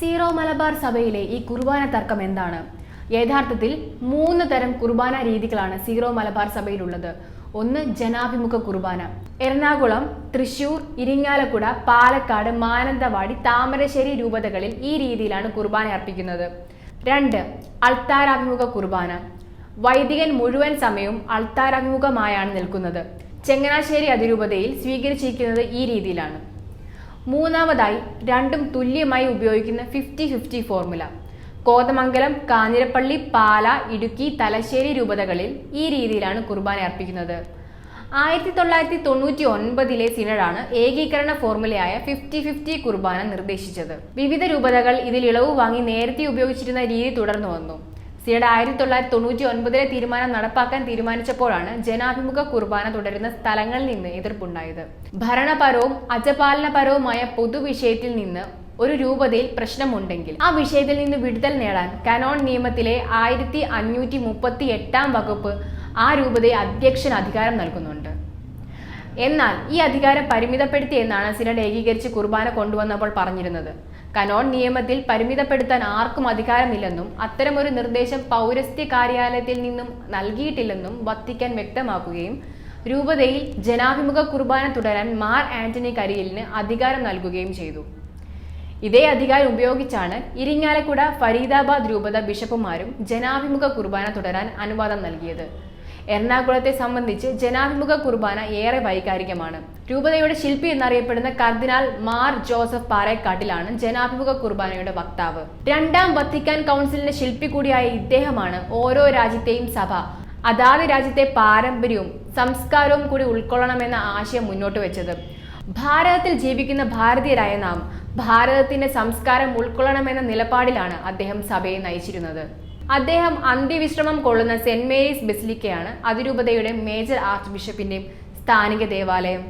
Zero Malabar സഭയിലെ ഈ കുർബാന തർക്കം എന്താണ്? യഥാർത്ഥത്തിൽ മൂന്ന് തരം കുർബാന രീതികളാണ് സീറോ മലബാർ സഭയിലുള്ളത്. ഒന്ന് ജനാഭിമുഖ കുർബാന. എറണാകുളം തൃശൂർ ഇരിങ്ങാലക്കുട പാലക്കാട് മാനന്തവാടി താമരശ്ശേരി രൂപതകളിൽ ഈ രീതിയിലാണ് കുർബാന അർപ്പിക്കുന്നത്. രണ്ട് അൾത്താരാഭിമുഖ കുർബാന. വൈദികൻ മുഴുവൻ സമയവും അൾത്താരാഭിമുഖമായാണ് നിൽക്കുന്നത്. ചങ്ങനാശ്ശേരി അതിരൂപതയിൽ സ്വീകരിച്ചിരിക്കുന്നത് ഈ രീതിയിലാണ്. മൂന്നാമതായി രണ്ടും തുല്യമായി ഉപയോഗിക്കുന്ന fifty fifty formula Kothamangalam Kanjirappally Pala Idukki Thalassery രൂപതകളിൽ ഈ രീതിയിലാണ് കുർബാന അർപ്പിക്കുന്നത്. ആയിരത്തി തൊള്ളായിരത്തി തൊണ്ണൂറ്റി ഒൻപതിലെ സിനഡാണ് ഏകീകരണ ഫോർമുലയായ ഫിഫ്റ്റി ഫിഫ്റ്റി കുർബാന നിർദ്ദേശിച്ചത്. വിവിധ രൂപതകൾ ഇതിൽ ഇളവ് വാങ്ങി നേരത്തെ ഉപയോഗിച്ചിരുന്ന രീതി തുടർന്നു വന്നു. സിനഡ് ആയിരത്തി തൊള്ളായിരത്തി തൊണ്ണൂറ്റി ഒൻപതിലെ തീരുമാനം നടപ്പാക്കാൻ തീരുമാനിച്ചപ്പോഴാണ് ജനാഭിമുഖ കുർബാന തുടരുന്ന സ്ഥലങ്ങളിൽ നിന്ന് എതിർപ്പുണ്ടായത്. ഭരണപരവും അജപാലനപരവുമായ പൊതുവിഷയത്തിൽ നിന്ന് ഒരു രൂപതയിൽ പ്രശ്നമുണ്ടെങ്കിൽ ആ വിഷയത്തിൽ നിന്ന് വിടുതൽ നേടാൻ കനോൺ നിയമത്തിലെ ആയിരത്തി അഞ്ഞൂറ്റി മുപ്പത്തി എട്ടാം വകുപ്പ് ആ രൂപതയെ അധ്യക്ഷൻ അധികാരം നൽകുന്നുണ്ട്. എന്നാൽ ഈ അധികാരം പരിമിതപ്പെടുത്തി എന്നാണ് സിനഡ് ഏകീകരിച്ച് കുർബാന കൊണ്ടുവന്നപ്പോൾ പറഞ്ഞിരുന്നത്. കനോൺ നിയമത്തിൽ പരിമിതപ്പെടുത്താൻ ആർക്കും അധികാരമില്ലെന്നും അത്തരമൊരു നിർദ്ദേശം പൗരസ്ത്യ കാര്യാലയത്തിൽ നിന്നും നൽകിയിട്ടില്ലെന്നും വത്തിക്കാൻ വ്യക്തമാക്കുകയും രൂപതയിൽ ജനാഭിമുഖ കുർബാന തുടരാൻ മാർ ആന്റണി കരിയലിന് അധികാരം നൽകുകയും ചെയ്തു. ഇതേ അധികാരം ഉപയോഗിച്ചാണ് ഇരിങ്ങാലക്കുട ഫരീദാബാദ് രൂപത ബിഷപ്പുമാരും ജനാഭിമുഖ കുർബാന തുടരാൻ അനുവാദം നൽകിയത്. എറണാകുളത്തെ സംബന്ധിച്ച് ജനാഭിമുഖ കുർബാന ഏറെ വൈകാരികമാണ്. രൂപതയുടെ ശില്പി എന്നറിയപ്പെടുന്ന കർദിനാൾ മാർ ജോസഫ് പാറേക്കാട്ടിലാണ് ജനാഭിമുഖ കുർബാനയുടെ വക്താവ്. രണ്ടാം വത്തിക്കാൻ കൗൺസിലിന്റെ ശില്പി കൂടിയായ ഇദ്ദേഹമാണ് ഓരോ രാജ്യത്തെയും സഭ. അതാത് രാജ്യത്തെ പാരമ്പര്യവും സംസ്കാരവും കൂടി ഉൾക്കൊള്ളണമെന്ന ആശയം മുന്നോട്ട് വെച്ചത്. ഭാരതത്തിൽ ജീവിക്കുന്ന ഭാരതീയരായ നാം ഭാരതത്തിന്റെ സംസ്കാരം ഉൾക്കൊള്ളണമെന്ന നിലപാടിലാണ് അദ്ദേഹം സഭയെ നയിച്ചിരുന്നത്. അദ്ദേഹം അന്ത്യവിശ്രമം കൊള്ളുന്ന സെന്റ് മേരീസ് ബെസിലിക്കയാണ് അതിരൂപതയുടെ മേജർ ആർച്ച് ബിഷപ്പിന്റെയും സ്ഥാനിക ദേവാലയം.